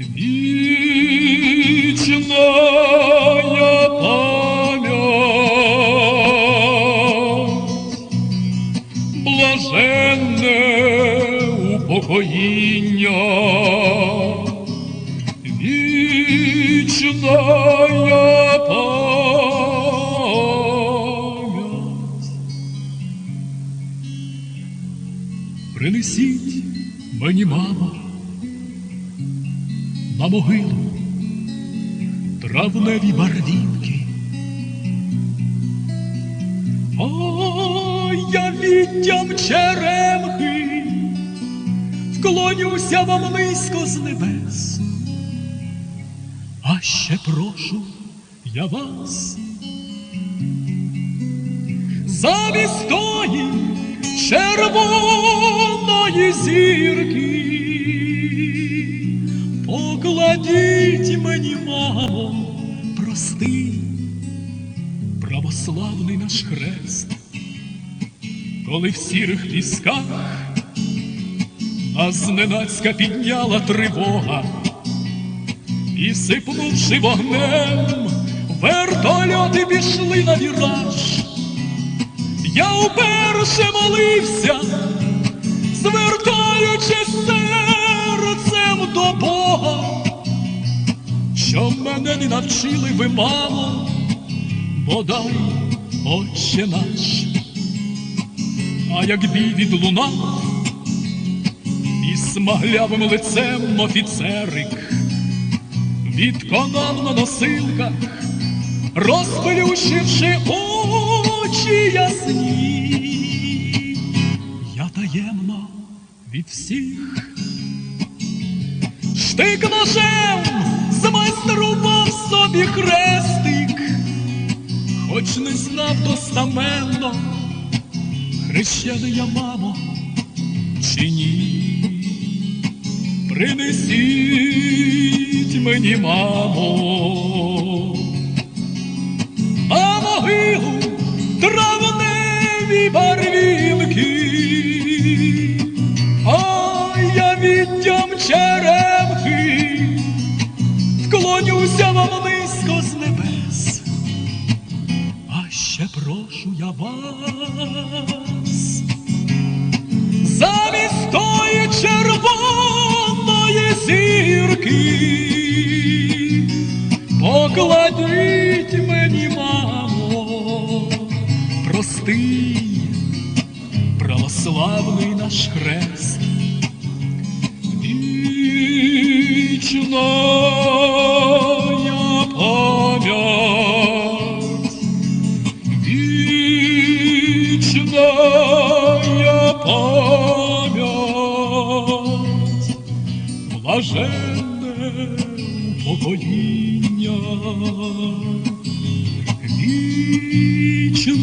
Вічна пам'ять, блаженне упокоїння, вічна пам'ять. Принесіть мені, мама на могилу травневі барвінки. А я відтям черемхи, вклонюся вам низько з небес. А ще прошу я вас замість тої червоної зірки. Мамо, простий православний наш хрест, коли в сірих пісках нас зненацька підняла тривога, і сипнувши вогнем, вертольоти пішли на віраж. Я уперше молився, звертаючи мене не навчили ви, мамо, бодай, отче наш. А як бій відлунав, і смаглявим лицем офіцерик відконав на носилках, розплющивши очі ясні, я таємно від всіх штик ножем змайстрував собі хрестик, хоч не знав достаменно, хрещений я, мамо, чи ні. Принесіть мені, мамо, а могилу травневі барвінки, вклонюся вам низько з небес, а ще прошу я вас замість тої червоної зірки. Покладіть мені, мамо, простий, православний наш хрест. Вічная вічная пам'ять, блаженне покоління, вічная